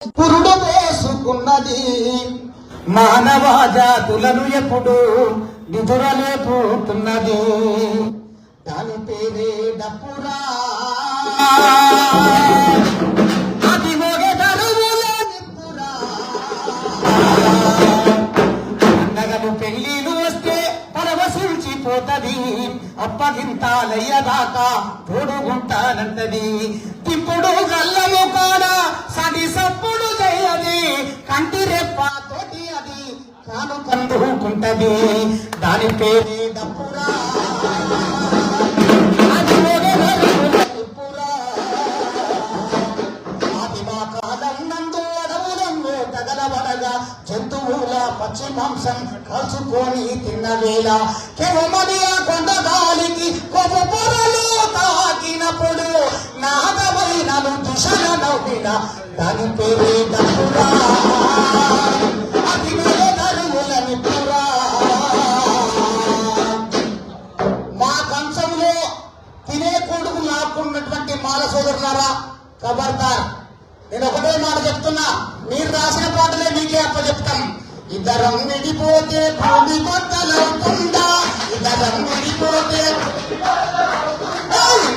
పురుడు వేసుకున్నది మానవ జాతులను ఎప్పుడు నిదురలేపుతున్నది. దాని పేరే డప్పురా. అది పండగలు పెళ్ళిలు వస్తే పరవశించిపోతది అప్పగింతాలయ్యదాకా తోడుగుంటానంటది ఇప్పుడు గల్లము కూడా సడి సప్పుడు చేయది కంటి రెప్పతోటి అది కాను కందుకుంటది. దాని పేరే డప్పురా జంతువుల పచ్చి మాంసం కలుసుకొని తిన్న వేళ కెవమని ఆ కొండ గాలికి కొవ్వ పొరలు. తాకినప్పుడు నాగమైనను దిశల నవ్విన దాని పేరే డప్పురా అది దరువుల నిప్పురా మా కంచంలో తినే కొడుకు లాక్కున్నటువంటి మాల సోదరులారా ఖబర్దార్ నేను ఒకటే మాట చెప్తున్నా మీరు రాసిన పాటలే మీకే అప్ప చెప్తాను ఇద్దరం విడిపోతే భూమి బద్దలవుతుందా ఇద్దరం విడిపోతే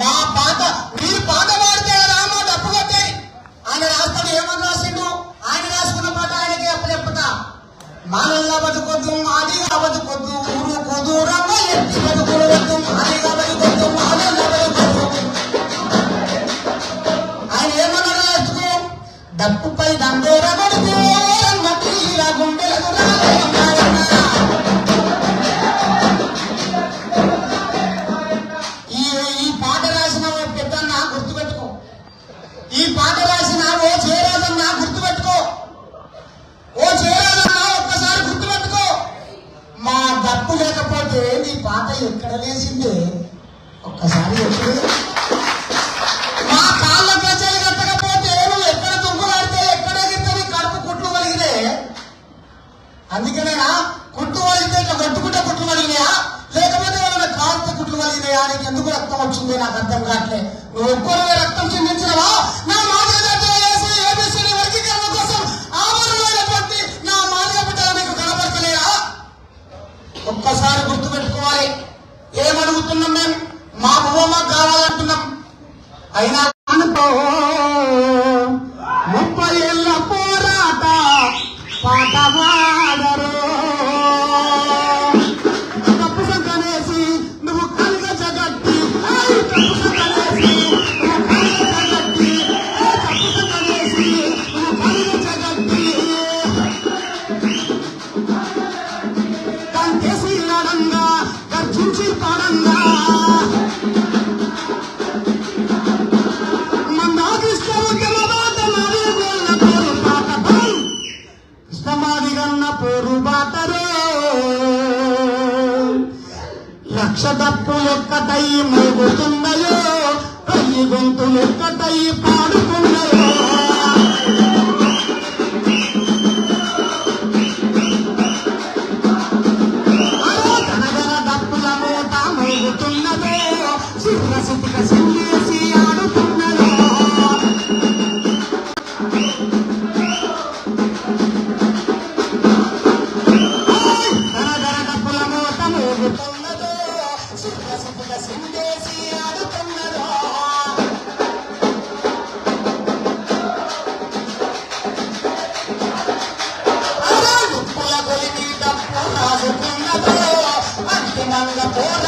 మా పాత మీరు పాత వాడితే కదా మా ఆయన రాస్తాడు ఏమని రాసిండు? ఆయన రాసుకున్న పాట ఆయనకి అప్పచెప్పట మానల్లా బతుకొద్దు మాదిగా బతుకొద్దు ఊరు కుదూరంగా లేకపోతే నీ పాట ఎక్కడ లేచిందే? ఒక్కసారి ఎప్పుడు మా కాళ్ళ గజ్జలు కట్టకపోతే నువ్వు ఎక్కడ దుంకులాడితే ఎక్కడ ఎగిరితే కడుపు కుట్లు కలిగితే అందుకనేనా? కుట్లు వలిగితే ఇట్లా కొట్టుకుంటే కుట్లు వలిగినాయా? లేకపోతే వాళ్ళ కాళ్ళతో కుట్లు వలిగినాయా? నీకు ఎందుకు రక్తం వచ్చింది? నాకు అర్థం కావట్లే. నువ్వు ఒక్కరివే రక్తం చిందించినవా? ఒక్కసారి గుర్తుపెట్టుకోవాలి. ఏమడుగుతున్నాం మేము మా భూమా కావాలంటున్నాం. అయినా లక్ష తప్పులు ఒక్కటై మరుగుతున్నాయో పై గొంతులు ఒక్కటై పాడుతున్నాయో మూట మోగుతున్నదో సిద్ధ సింగేసి ఆడుతున్నదో నిప్పుల కొలిమి డప్పు రాజుకున్నదో అంతిమంగా పోరాటం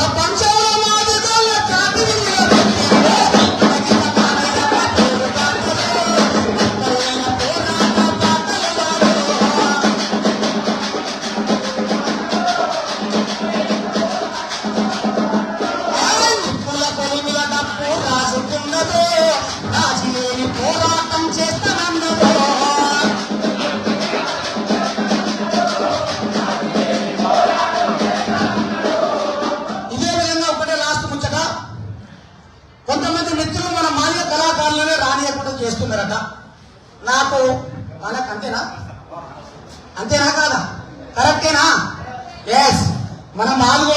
ప్రపంచంలో మాదిగోళ్ళ కొంతమంది మిత్రులు మన మాన్య కళాకారులనే రానియకుండా చేస్తున్నారట. నాకు వాళ్ళకి అంతేనా? అంతేనా కాదా? కరెక్టేనా? ఎస్ మన మాల్గో